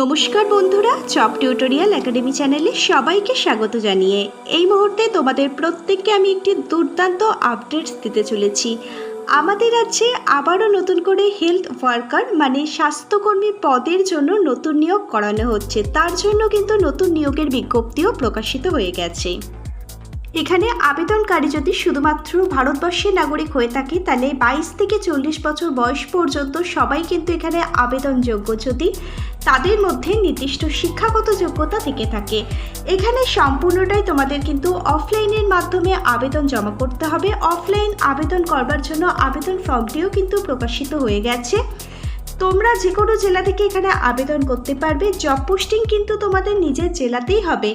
নমস্কার বন্ধুরা chop tutorial academy চ্যানেলে সবাইকে স্বাগত জানিয়ে। এই মুহূর্তে তোমাদের প্রত্যেককে আমি একটি দুর্দান্ত আপডেটস দিতে চলেছি। আমাদের রাজ্যে আবারও নতুন করে হেলথ ওয়ার্কার মানে স্বাস্থ্যকর্মী পদের জন্য নতুন নিয়োগ করানো হচ্ছে। তার জন্য কিন্তু নতুন নিয়োগের বিজ্ঞপ্তিও প্রকাশিত হয়ে গেছে। এখানে আবেদনকারী যদি শুধুমাত্র ভারতবর্ষের নাগরিক হয়ে থাকে, তাহলে বাইশ থেকে চল্লিশ বছর বয়স পর্যন্ত সবাই কিন্তু এখানে আবেদনযোগ্য যদি তাদের মধ্যে নির্দিষ্ট শিক্ষাগত যোগ্যতা থেকে থাকে। এখানে সম্পূর্ণটাই তোমাদের কিন্তু অফলাইনের মাধ্যমে আবেদন জমা করতে হবে। অফলাইন আবেদন করবার জন্য আবেদন ফর্মটিও কিন্তু প্রকাশিত হয়ে গেছে। তোমরা যে কোনো জেলা থেকে এখানে আবেদন করতে পারবে। জব পোস্টিং কিন্তু তোমাদের নিজের জেলাতেই হবে।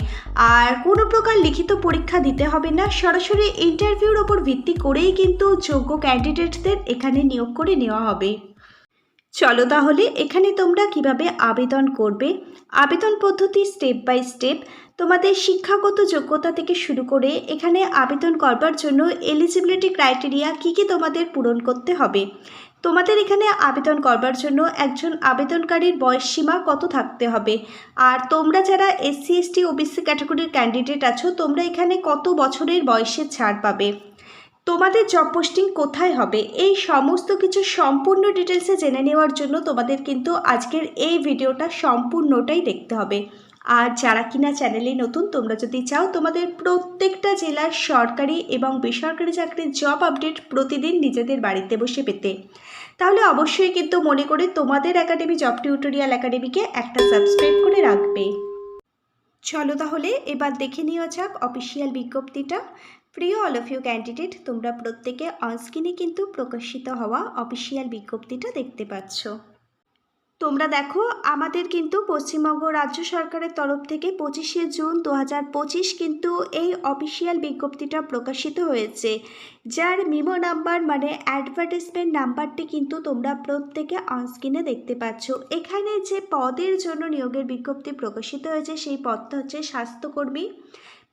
আর কোনো প্রকার লিখিত পরীক্ষা দিতে হবে না। সরাসরি ইন্টারভিউর ওপর ভিত্তি করেই কিন্তু যোগ্য ক্যান্ডিডেটদের এখানে নিয়োগ করে নেওয়া হবে। চলো তাহলে এখানে তোমরা কীভাবে আবেদন করবে? আবেদন পদ্ধতি স্টেপ বাই স্টেপ তোমাদের শিক্ষাগত যোগ্যতা থেকে শুরু করে এখানে আবেদন করবার জন্য এলিজিবিলিটি ক্রাইটেরিয়া কী কী তোমাদের পূরণ করতে হবে। তোমাদের এখানে আবেদন করবার জন্য একজন আবেদনকারীর বয়স সীমা কত থাকতে হবে? আর তোমরা যারা এসসি এসটি ওবিসি ক্যাটাগরির ক্যান্ডিডেট আছো, তোমরা এখানে কত বছরের বয়সের ছাড় পাবে? তোমাদের জব পোস্টিং কোথায় হবে? এই সমস্ত কিছু সম্পূর্ণ ডিটেলসে জেনে নেওয়ার জন্য তোমাদের কিন্তু আজকের এই ভিডিওটা সম্পূর্ণটাই দেখতে হবে। আর যারা কিনা চ্যানেলে নতুন, তোমরা যদি চাও তোমাদের প্রত্যেকটা জেলার সরকারি এবং বেসরকারি চাকরির জব আপডেট প্রতিদিন নিজেদের বাড়িতে বসে পেতে। তাহলে অবশ্যই কিন্তু মনে করে তোমাদের একাডেমি জব টিউটোরিয়াল একাডেমিকে একটা সাবস্ক্রাইব করে রাখবে। চলো তাহলে এবার দেখে নেওয়া যাক অফিসিয়াল বিজ্ঞপ্তিটা। প্রিয় অল অফ ইউ ক্যান্ডিডেট তোমরা প্রত্যেকে অনস্ক্রিনে কিন্তু প্রকাশিত হওয়া অফিসিয়াল বিজ্ঞপ্তিটা দেখতে পাচ্ছ। তোমরা দেখো, আমাদের কিন্তু পশ্চিমবঙ্গ রাজ্য সরকারের তরফ থেকে পঁচিশে জুন দু হাজার পঁচিশ কিন্তু এই অফিসিয়াল বিজ্ঞপ্তিটা প্রকাশিত হয়েছে। যার মিমো নাম্বার মানে অ্যাডভার্টাইজমেন্ট নাম্বারটি কিন্তু তোমরা প্রত্যেকে অনস্ক্রিনে দেখতে পাচ্ছ। এখানে যে পদের জন্য নিয়োগের বিজ্ঞপ্তি প্রকাশিত হয়েছে, সেই পদটা হচ্ছে স্বাস্থ্যকর্মী।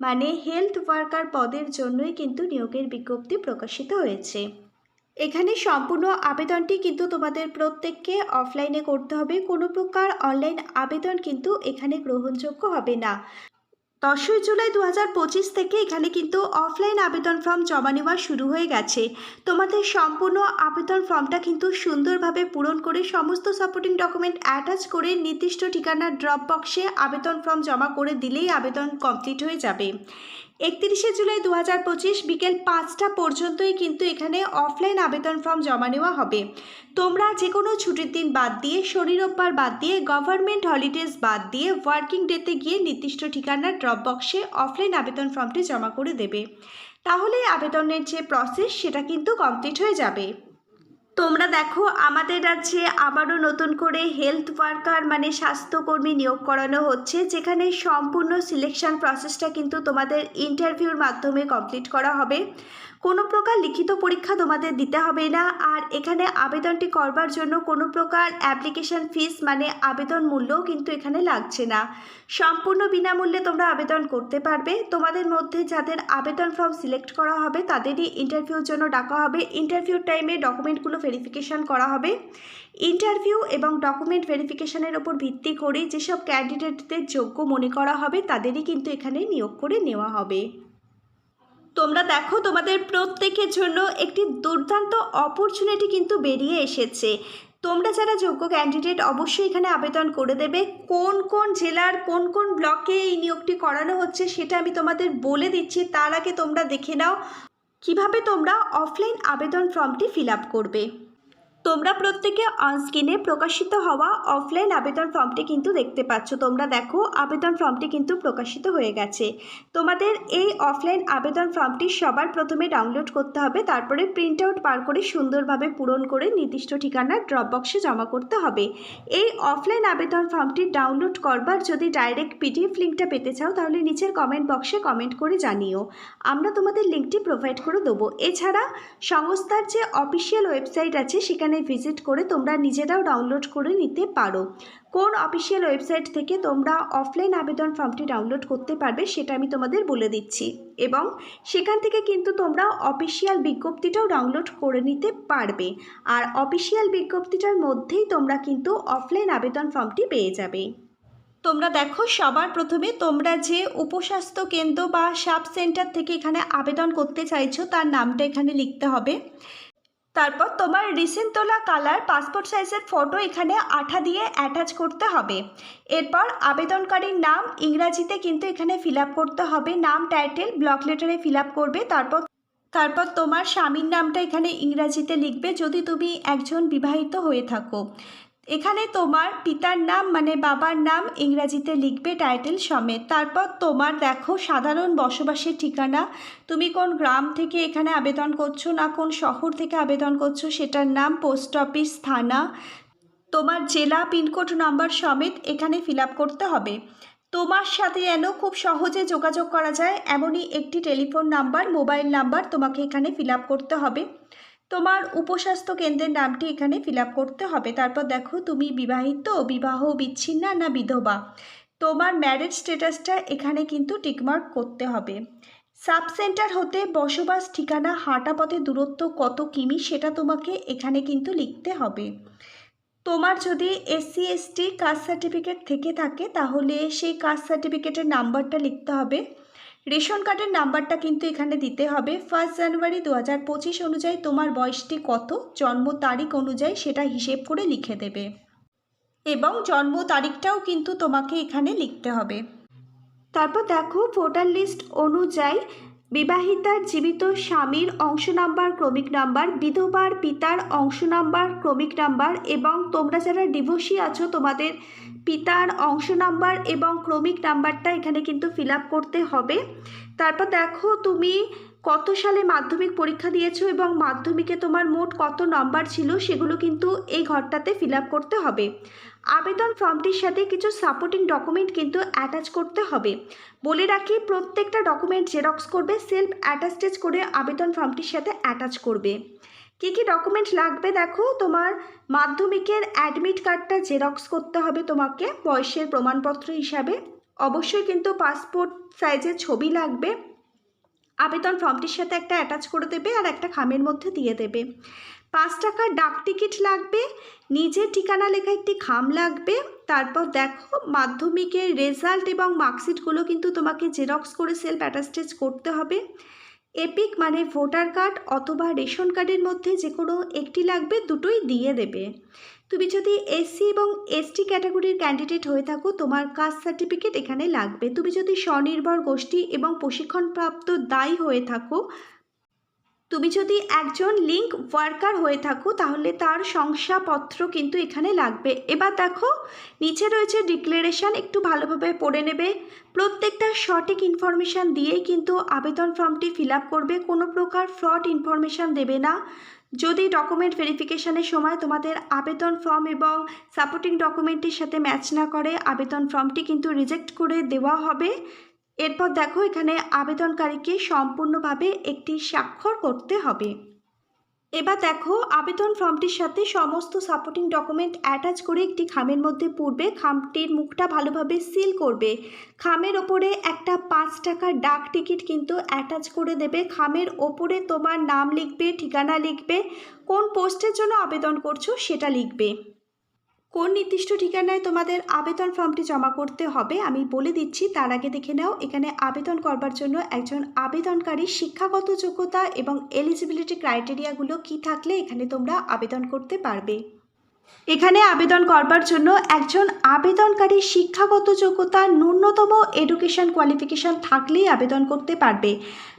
মানে হেলথ ওয়ার্কার পদের জন্যই কিন্তু নিয়োগের বিজ্ঞপ্তি প্রকাশিত হয়েছে। এখানে সম্পূর্ণ আবেদনটি কিন্তু তোমাদের প্রত্যেককে অফলাইনে করতে হবে। কোনো প্রকার অনলাইন আবেদন কিন্তু এখানে গ্রহণযোগ্য হবে না। দশই জুলাই দু হাজার পঁচিশ থেকে এখানে কিন্তু অফলাইন আবেদন ফর্ম জমা নেওয়া শুরু হয়ে গেছে। তোমাদের সম্পূর্ণ আবেদন ফর্মটা কিন্তু সুন্দরভাবে পূরণ করে সমস্ত সাপোর্টিং ডকুমেন্ট অ্যাটাচ করে নির্দিষ্ট ঠিকানার ড্রপ বক্সে আবেদন ফর্ম জমা করে দিলেই আবেদন কমপ্লিট হয়ে যাবে। একত্রিশে জুলাই দু হাজার পঁচিশ বিকেল পাঁচটা পর্যন্তই কিন্তু এখানে অফলাইন আবেদন ফর্ম জমা নেওয়া হবে। তোমরা যে কোনো ছুটির দিন বাদ দিয়ে, শনি রোববার বাদ দিয়ে গভর্নমেন্ট হলিডেজ বাদ দিয়ে ওয়ার্কিং ডেতে গিয়ে নির্দিষ্ট ঠিকানার ড্রপ বক্সে অফলাইন আবেদন ফর্মটি জমা করে দেবে। তাহলে আবেদনের যে প্রসেস সেটা কিন্তু কমপ্লিট হয়ে যাবে। তোমরা দেখো, আমাদের রাজ্যে আবারও নতুন করে হেলথ ওয়ার্কার মানে স্বাস্থ্যকর্মী নিয়োগ করানো হচ্ছে, যেখানে সম্পূর্ণ সিলেকশন প্রসেসটা কিন্তু তোমাদের ইন্টারভিউর মাধ্যমে কমপ্লিট করা হবে। কোনো প্রকার লিখিত পরীক্ষা তোমাদের দিতে হবে না। আর এখানে আবেদনটি করবার জন্য কোনো প্রকার অ্যাপ্লিকেশন ফিস মানে আবেদন মূল্যও কিন্তু এখানে লাগছে না। সম্পূর্ণ বিনামূল্যে তোমরা আবেদন করতে পারবে। তোমাদের মধ্যে যাদের আবেদন ফর্ম সিলেক্ট করা হবে, তাদেরই ইন্টারভিউর জন্য ডাকা হবে। ইন্টারভিউ টাইমে ডকুমেন্টগুলো ভেরিফিকেশন করা হবে। ইন্টারভিউ এবং ডকুমেন্ট ভেরিফিকেশানের ওপর ভিত্তি করে যেসব ক্যান্ডিডেটদের যোগ্য মনে করা হবে, তাদেরই কিন্তু এখানে নিয়োগ করে নেওয়া হবে। তোমরা দেখো, তোমাদের প্রত্যেকের জন্য একটি দুর্দান্ত অপরচুনিটি কিন্তু বেরিয়ে এসেছে। তোমরা যারা যোগ্য ক্যান্ডিডেট অবশ্যই এখানে আবেদন করে দেবে। কোন কোন জেলার কোন কোন ব্লকে এই নিয়োগটি করানো হচ্ছে সেটা আমি তোমাদের বলে দিচ্ছি, তার আগে তোমরা দেখে নাও। কীভাবে তোমরা অফলাইন আবেদন ফর্মটি ফিল করবে? তোমরা প্রত্যেকে অনস্ক্রিনে প্রকাশিত হওয়া অফলাইন আবেদন ফর্মটি কিন্তু দেখতে পাচ্ছ। তোমরা দেখো, আবেদন ফর্মটি কিন্তু প্রকাশিত হয়ে গেছে। তোমাদের এই অফলাইন আবেদন ফর্মটি সবার প্রথমে ডাউনলোড করতে হবে, তারপরে প্রিন্ট আউট বার করে সুন্দরভাবে পূরণ করে নির্দিষ্ট ঠিকানার ড্রপ বক্সে জমা করতে হবে। এই অফলাইন আবেদন ফর্মটি ডাউনলোড করবার যদি ডাইরেক্ট পিডিএফ লিঙ্কটা পেতে চাও, তাহলে নিচের কমেন্ট বক্সে কমেন্ট করে জানিও। আমরা তোমাদের লিঙ্কটি প্রোভাইড করে দেবো। এছাড়া সংস্থার যে অফিসিয়াল ওয়েবসাইট আছে, সেখানে ভিজিট করে তোমরা নিজেরাও ডাউনলোড করে নিতে পারো। কোন অফিসিয়াল ওয়েবসাইট থেকে তোমরা অফলাইন আবেদন ফর্মটি ডাউনলোড করতে পারবে সেটা আমি তোমাদের বলে দিচ্ছি। এবং সেখান থেকে কিন্তু তোমরা অফিসিয়াল বিজ্ঞপ্তিটাও ডাউনলোড করে নিতে পারবে। আর অফিসিয়াল বিজ্ঞপ্তিটার মধ্যেই তোমরা কিন্তু অফলাইন আবেদন ফর্মটি পেয়ে যাবে। তোমরা দেখো, সবার প্রথমে তোমরা যে উপস্বাস্থ্য কেন্দ্র বা সাব সেন্টার থেকে এখানে আবেদন করতে চাইছো, তার নামটা এখানে লিখতে হবে। তারপর তোমার রিসেন্ট তোলা কালার পাসপোর্ট সাইজের ফটো এখানে আঠা দিয়ে অ্যাটাচ করতে হবে। এরপর আবেদনকারীর নাম, ইংরাজিতে কিন্তু এখানে ফিল করতে হবে। নাম টাইটেল ব্লক লেটারে ফিল করবে। তারপর তারপর তোমার স্বামীর নামটা এখানে ইংরাজিতে লিখবে। যদি তুমি একজন বিবাহিত হয়ে থাকো। এখানে তোমার পিতার নাম মানে বাবার নাম ইংরাজিতে লিখবে টাইটেল সমেত। তারপর তোমার দেখো সাধারণ বসবাসের ঠিকানা। তুমি কোন গ্রাম থেকে এখানে আবেদন করছ না কোন শহর থেকে আবেদন করছ সেটার নাম পোস্ট অফিস থানা। তোমার জেলা, পিনকোড নাম্বার সমেত এখানে ফিল করতে হবে। তোমার সাথে যেন খুব সহজে যোগাযোগ করা যায়, এমনই একটি টেলিফোন নাম্বার মোবাইল নাম্বার তোমাকে এখানে ফিল করতে হবে। তোমার উপস্বাস্থ্য কেন্দ্রের নামটি এখানে ফিল করতে হবে। তারপর দেখো, তুমি বিবাহিত, বিবাহ বিচ্ছিন্না না বিধবা? তোমার ম্যারেজ স্ট্যাটাসটা এখানে কিন্তু টিকমার্ক করতে হবে। সাব সেন্টার হতে বসবাস ঠিকানা হাঁটা পথে দূরত্ব কত কিমি সেটা তোমাকে এখানে কিন্তু লিখতে হবে। তোমার যদি এসসি, এসটি, কাস্ট সার্টিফিকেট থেকে থাকে, তাহলে সেই কাস্ট সার্টিফিকেটের নাম্বারটা লিখতে হবে। রেশন কার্ডের নাম্বারটা কিন্তু এখানে দিতে হবে। ফার্স্ট জানুয়ারি দু হাজার পঁচিশ অনুযায়ী তোমার বয়সটি কত, জন্ম তারিখ অনুযায়ী সেটা হিসেব করে লিখে দেবে। এবং জন্ম তারিখটাও কিন্তু তোমাকে এখানে লিখতে হবে। তারপর দেখো ভোটার লিস্ট অনুযায়ী বিবাহিতার জীবিত স্বামীর অংশ নাম্বার, ক্রমিক নাম্বার, বিধবার পিতার অংশ নাম্বার, ক্রমিক নাম্বার এবং তোমরা যারা ডিভোর্সি আছো, তোমাদের পিতার অংশ নাম্বার এবং ক্রমিক নাম্বারটা এখানে কিন্তু ফিল করতে হবে। তারপর দেখো তুমি কত সালে মাধ্যমিক পরীক্ষা দিয়েছ এবং মাধ্যমিকে তোমার মোট কত নাম্বার ছিল, সেগুলো কিন্তু এই ঘরটাতে ফিল করতে হবে। আবেদন ফর্মটির সাথে কিছু সাপোর্টিং ডকুমেন্ট কিন্তু অ্যাটাচ করতে হবে। বলে রাখি, প্রত্যেকটা ডকুমেন্ট জেরক্স করবে সেলফ অ্যাটাস্টেজ করে আবেদন ফর্মটির সাথে অ্যাটাচ করবে। কী কী ডকুমেন্ট লাগবে দেখো, তোমার মাধ্যমিকের অ্যাডমিট কার্ডটা জেরক্স করতে হবে তোমাকে, বয়সের প্রমাণপত্র হিসাবে। অবশ্যই কিন্তু পাসপোর্ট সাইজের ছবি লাগবে। আবেদন ফর্মটির সাথে একটা অ্যাটাচ করে দেবে আর একটা খামের মধ্যে দিয়ে দেবে। পাঁচ টাকার ডাক টিকিট লাগবে নিজের ঠিকানা লেখা একটি খাম লাগবে, তারপর দেখো মাধ্যমিকের রেজাল্ট এবং মার্কশিটগুলো কিন্তু তোমাকে জেরক্স করে সেলফ অ্যাটাস্টেজ করতে হবে। এপিক মানে ভোটার কার্ড অথবা রেশন কার্ডের মধ্যে যে কোনো একটি লাগবে, দুটোই দিয়ে দেবে। তুমি যদি এসসি এবং এসটি ক্যাটাগরির ক্যান্ডিডেট হয়ে থাকো, তোমার কাস্ট সার্টিফিকেট এখানে লাগবে। তুমি যদি স্বনির্ভর গোষ্ঠী এবং প্রশিক্ষণপ্রাপ্ত দায়ী হয়ে থাকো তুমি যদি একজন লিঙ্ক ওয়ার্কার হয়ে থাকো, তাহলে তার শংসাপত্র কিন্তু এখানে লাগবে। এবার দেখো, নিচে রয়েছে ডিক্লারেশন একটু ভালোভাবে পড়ে নেবে। প্রত্যেকটা সঠিক ইনফরমেশান দিয়েই কিন্তু আবেদন ফর্মটি ফিল করবে। কোনো প্রকার ফ্রড ইনফরমেশান দেবে না। যদি ডকুমেন্ট ভেরিফিকেশনের সময় তোমাদের আবেদন ফর্ম এবং সাপোর্টিং ডকুমেন্টের সাথে ম্যাচ না করে, আবেদন ফর্মটি কিন্তু রিজেক্ট করে দেওয়া হবে। এরপর দেখো এখানে আবেদনকারীকে সম্পূর্ণভাবে একটি স্বাক্ষর করতে হবে। এবার দেখো আবেদন ফর্মটির সাথে সমস্ত সাপোর্টিং ডকুমেন্ট অ্যাটাচ করে একটি খামের মধ্যে পূর্বে খামটির মুখটা ভালোভাবে সিল করবে। খামের ওপরে একটা পাঁচ টাকার ডাক টিকিট কিন্তু অ্যাটাচ করে দেবে। খামের ওপরে তোমার নাম লিখবে, ঠিকানা লিখবে, কোন পোস্টের জন্য আবেদন করছ সেটা লিখবে। কোন নির্দিষ্ট ঠিকানায় তোমাদের আবেদন ফর্মটি জমা করতে হবে আমি বলে দিচ্ছি, তার আগে দেখে নাও, এখানে আবেদন করবার জন্য একজন আবেদনকারী শিক্ষাগত যোগ্যতা এবং এলিজিবিলিটি ক্রাইটেরিয়াগুলো কি থাকলে এখানে তোমরা আবেদন করতে পারবে। এখানে আবেদন করবার জন্য একজন আবেদনকারী শিক্ষাগত যোগ্যতা ন্যূনতম এডুকেশন কোয়ালিফিকেশন থাকলেই আবেদন করতে পারবে।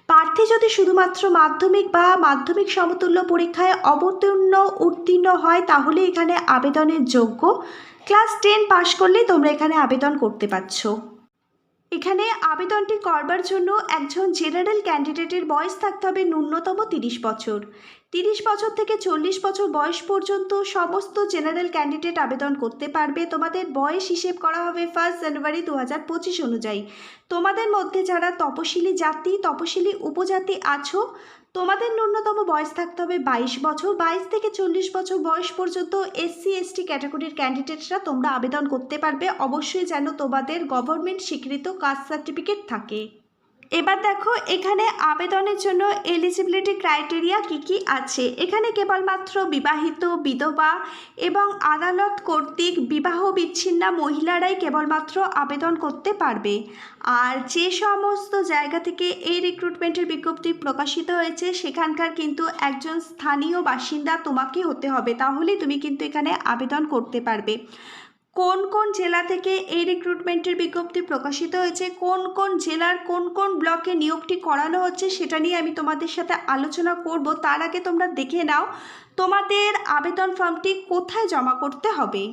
প্রার্থী যদি শুধুমাত্র মাধ্যমিক বা মাধ্যমিক সমতুল্য পরীক্ষায় অবতীর্ণ, উত্তীর্ণ হয়, তাহলে এখানে আবেদনের যোগ্য। ক্লাস টেন পাশ করলে তোমরা এখানে আবেদন করতে পারছ। এখানে আবেদনটি করবার জন্য একজন জেনারেল ক্যান্ডিডেটের বয়স থাকতে হবে ন্যূনতম তিরিশ বছর। তিরিশ বছর থেকে চল্লিশ বছর বয়স পর্যন্ত সমস্ত জেনারেল ক্যান্ডিডেট আবেদন করতে পারবে। তোমাদের বয়স হিসেব করা হবে ফার্স্ট জানুয়ারি দু হাজার পঁচিশ অনুযায়ী। তোমাদের মধ্যে যারা তপশিলি জাতি, তপশিলি উপজাতি আছো, তোমাদের ন্যূনতম বয়স থাকতে হবে বাইশ বছর। বাইশ থেকে চল্লিশ বছর বয়স পর্যন্ত এসসি এসটি ক্যাটাগরির ক্যান্ডিডেটরা তোমরা আবেদন করতে পারবে। অবশ্যই যেন তোমাদের গভর্নমেন্ট স্বীকৃত কাস্ট সার্টিফিকেট থাকে। এবার দেখো, এখানে আবেদনের জন্য এলিজিবিলিটি ক্রাইটেরিয়া কি কি আছে? এখানে কেবলমাত্র বিবাহিত, বিধবা এবং আদালত কর্তৃক বিবাহ বিচ্ছিন্না মহিলারাই কেবলমাত্র আবেদন করতে পারবে। আর যে সমস্ত জায়গা থেকে এই রিক্রুটমেন্টের বিজ্ঞপ্তি প্রকাশিত হয়েছে, সেখানকার কিন্তু একজন স্থানীয় বাসিন্দা তোমাকে হতে হবে। তাহলে তুমি কিন্তু এখানে আবেদন করতে পারবে। কোন কোন জেলা থেকে এই রিক্রুটমেন্টের বিজ্ঞপ্তি প্রকাশিত হয়েছে, কোন কোন জেলার কোন কোন ব্লকে নিয়োগটি করানো হচ্ছে সেটা নিয়ে আমি তোমাদের সাথে আলোচনা করব। তার আগে তোমরা দেখে নাও, তোমাদের আবেদন ফর্মটি কোথায় জমা করতে হবে?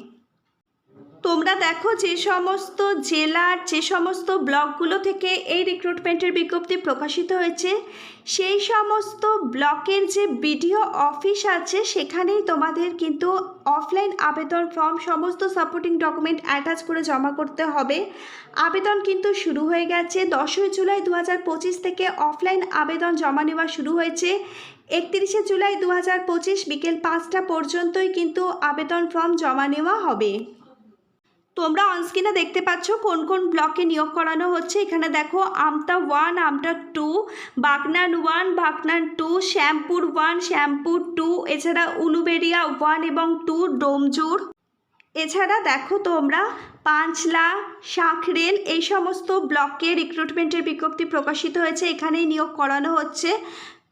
তোমরা দেখো যে সমস্ত জেলার, যে সমস্ত ব্লকগুলো থেকে এই রিক্রুটমেন্টের বিজ্ঞপ্তি প্রকাশিত হয়েছে, সেই সমস্ত ব্লকের যে বিডিও অফিস আছে, সেখানেই তোমাদের কিন্তু অফলাইন আবেদন ফর্ম সমস্ত সাপোর্টিং ডকুমেন্ট অ্যাটাচ করে জমা করতে হবে। আবেদন কিন্তু শুরু হয়ে গেছে, দশই জুলাই দু হাজার পঁচিশ থেকে অফলাইন আবেদন জমা নেওয়া শুরু হয়েছে। একত্রিশে জুলাই দু হাজার পঁচিশ বিকেল পাঁচটা পর্যন্তই কিন্তু আবেদন ফর্ম জমা নেওয়া হবে। তোমরা অনস্ক্রিনে দেখতে পাচ্ছ কোন কোন ব্লকে নিয়োগ করানো হচ্ছে। এখানে দেখো, Amta one Amta two Bagnan one Bagnan two Shyampur one Shyampur two এছাড়া উলুবেড়িয়া ওয়ান এবং টু ডোমজুর। এছাড়া দেখো তোমরা, পাঁচলা শাঁখরেল এই সমস্ত ব্লকে রিক্রুটমেন্টের বিজ্ঞপ্তি প্রকাশিত হয়েছে। এখানেই নিয়োগ করানো হচ্ছে।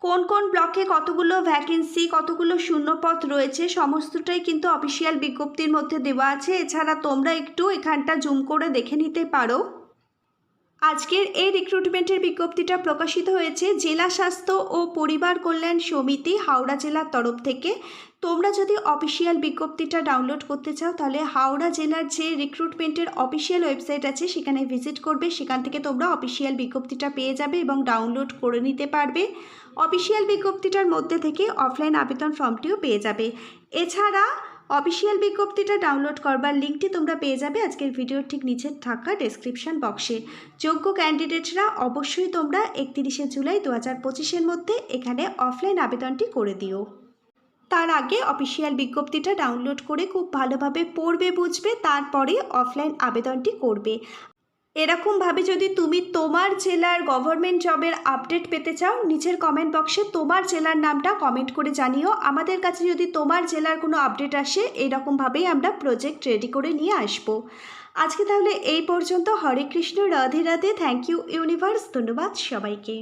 কোন কোন ব্লকে কতগুলো ভ্যাকেন্সি কতগুলো শূন্যপথ রয়েছে, সমস্তটাই কিন্তু অফিসিয়াল বিজ্ঞপ্তির মধ্যে দেওয়া আছে। এছাড়া তোমরা একটু এখানটা জুম করে দেখে নিতে পারো। আজকের এই রিক্রুটমেন্টের বিজ্ঞপ্তিটা প্রকাশিত হয়েছে জেলা স্বাস্থ্য ও পরিবার কল্যাণ সমিতি হাওড়া জেলার তরফ থেকে। তোমরা যদি অফিসিয়াল বিজ্ঞপ্তিটা ডাউনলোড করতে চাও, তাহলে হাওড়া জেলার যে রিক্রুটমেন্টের অফিসিয়াল ওয়েবসাইট আছে, সেখানে ভিজিট করবে। সেখান থেকে তোমরা অফিসিয়াল বিজ্ঞপ্তিটা পেয়ে যাবে এবং ডাউনলোড করে নিতে পারবে। অফিসিয়াল বিজ্ঞপ্তিটার মধ্যে থেকে অফলাইন আবেদন ফর্মটিও পেয়ে যাবে। এছাড়া অফিসিয়াল বিজ্ঞপ্তিটা ডাউনলোড করবার লিঙ্কটি তোমরা পেয়ে যাবে আজকের ভিডিওর ঠিক নিচে থাকা ডেসক্রিপশন বক্সে যোগ্য ক্যান্ডিডেটরা অবশ্যই তোমরা একত্রিশে জুলাই দু হাজার পঁচিশের মধ্যে এখানে অফলাইন আবেদনটি করে দিও। তার আগে অফিসিয়াল বিজ্ঞপ্তিটা ডাউনলোড করে খুব ভালোভাবে পড়বে, বুঝবে, তারপরে অফলাইন আবেদনটি করবে। এরকমভাবে যদি তুমি তোমার জেলার গভর্নমেন্ট জবের আপডেট পেতে চাও, নিচের কমেন্ট বক্সে তোমার জেলার নামটা কমেন্ট করে জানিও। আমাদের কাছে যদি তোমার জেলার কোনো আপডেট আসে, এরকমভাবেই আমরা প্রজেক্ট রেডি করে নিয়ে আসব। আজকে তাহলে এই পর্যন্ত। Hare Krishna, Radhe Radhe. Thank you universe ধন্যবাদ সবাইকে।